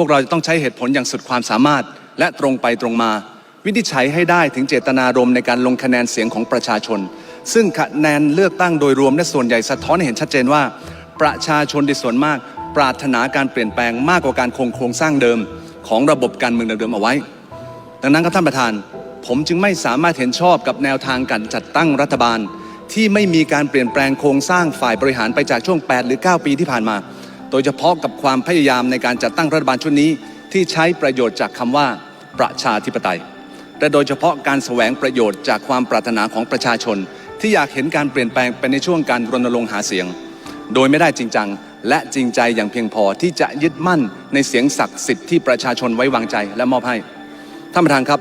วกเราจะต้องใช้เหตุผลอย่างสุดความสามารถ และตรงไปตรงมา วินิจฉัยให้ได้ถึงเจตนารมณ์ในการลงคะแนนเสียงของประชาชน ซึ่งคะแนนเลือกตั้งโดยรวมและส่วนใหญ่สะท้อนให้เห็นชัดเจนว่า ประชาชนในส่วนมาก ปรารถนาการเปลี่ยนแปลงมากกว่าการคงโครงสร้างเดิม ของระบบการเมืองเดิมๆเอาไว้ ดังนั้นครับท่านประธาน ผมจึงไม่สามารถเห็นชอบกับแนวทางการจัดตั้งรัฐบาล ที่ไม่มีการเปลี่ยนแปลงโครงสร้างฝ่ายบริหารไปจากช่วง 8 หรือ 9 ปีที่ผ่านมา โดยเฉพาะกับความพยายามในการจัดตั้งรัฐบาลชุดนี้ ที่ใช้ประโยชน์จากคำว่าประชาธิปไตย และโดยเฉพาะการแสวงประโยชน์จากความปรารถนาของประชาชน ที่อยากเห็นการเปลี่ยนแปลงไปในช่วงการรณรงค์หาเสียง โดยไม่ได้จริงจังและจริงใจอย่างเพียงพอที่จะยึดมั่นในเสียงศักดิ์สิทธิ์ที่ประชาชนไว้วางใจและมอบให้ท่านประธานครับ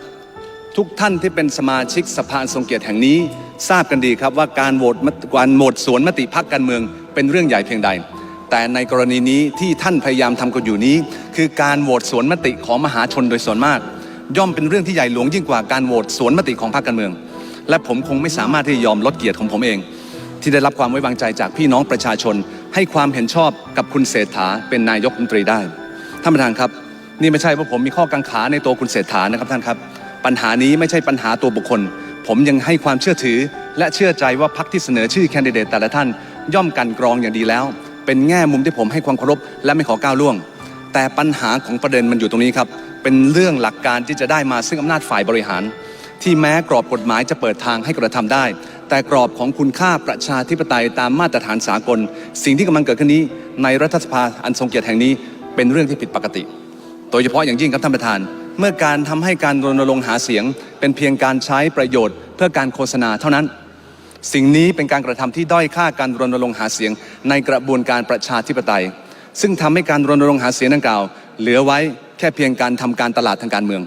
ทุกท่านที่เป็นสมาชิกสภาทรงเกียรติแห่งนี้ ทราบกันดีครับว่าการโหวตมการโหวตสวนมติพักการเมือง เป็นเรื่องใหญ่เพียงใด แต่ในกรณีนี้ที่ท่านพยายามทำกันอยู่นี้ คือการโหวตสวนมติของมหาชนโดยส่วนมาก ย่อมเป็นเรื่องที่ใหญ่หลวงยิ่งกว่าการโหวตสวนมติของพรรคการเมือง และผมคงไม่สามารถที่จะยอมลดเกียรติของผมเอง ที่ได้รับความไว้วางใจจากพี่น้องประชาชน ให้ความเห็นชอบกับคุณเศรษฐาเป็นนายกรัฐมนตรีได้ท่านประธานครับ นี่ไม่ใช่ว่าผมมีข้อกังขาในตัวคุณเศรษฐานะครับท่านครับ ปัญหานี้ไม่ใช่ปัญหาตัวบุคคล ผมยังให้ความเชื่อถือ และเชื่อใจว่าพรรคที่เสนอชื่อแคนดิเดตแต่ละท่าน ย่อมกันกรองอย่างดีแล้ว เป็นแง่มุมที่ผมให้ความเคารพและไม่ขอก้าวล่วง แต่ปัญหาของประเด็นมันอยู่ตรงนี้ครับ เป็นเรื่องหลักการที่จะได้มาซึ่งอำนาจฝ่ายบริหาร ที่แม้กรอบกฎหมายจะเปิดทางให้กระทำได้ แต่กรอบของคุณค่าประชาธิปไตยตามมาตรฐานสากล สิ่งที่กำลังเกิดขึ้นนี้ ในรัฐสภาอันทรงเกียรติแห่งนี้ เป็นเรื่องที่ผิดปกติ โดยเฉพาะอย่างยิ่งครับท่านประธาน เมื่อการทำให้การรณรงค์หาเสียง เป็นเพียงการใช้ประโยชน์ เพื่อการโฆษณาเท่านั้น สิ่งนี้เป็นการกระทำที่ด้อยค่าการรณรงค์หาเสียงในกระบวนการประชาธิปไตย ซึ่งทำให้การรณรงค์หาเสียงดังกล่าว เหลือไว้แค่เพียงการทำการตลาดทางการเมือง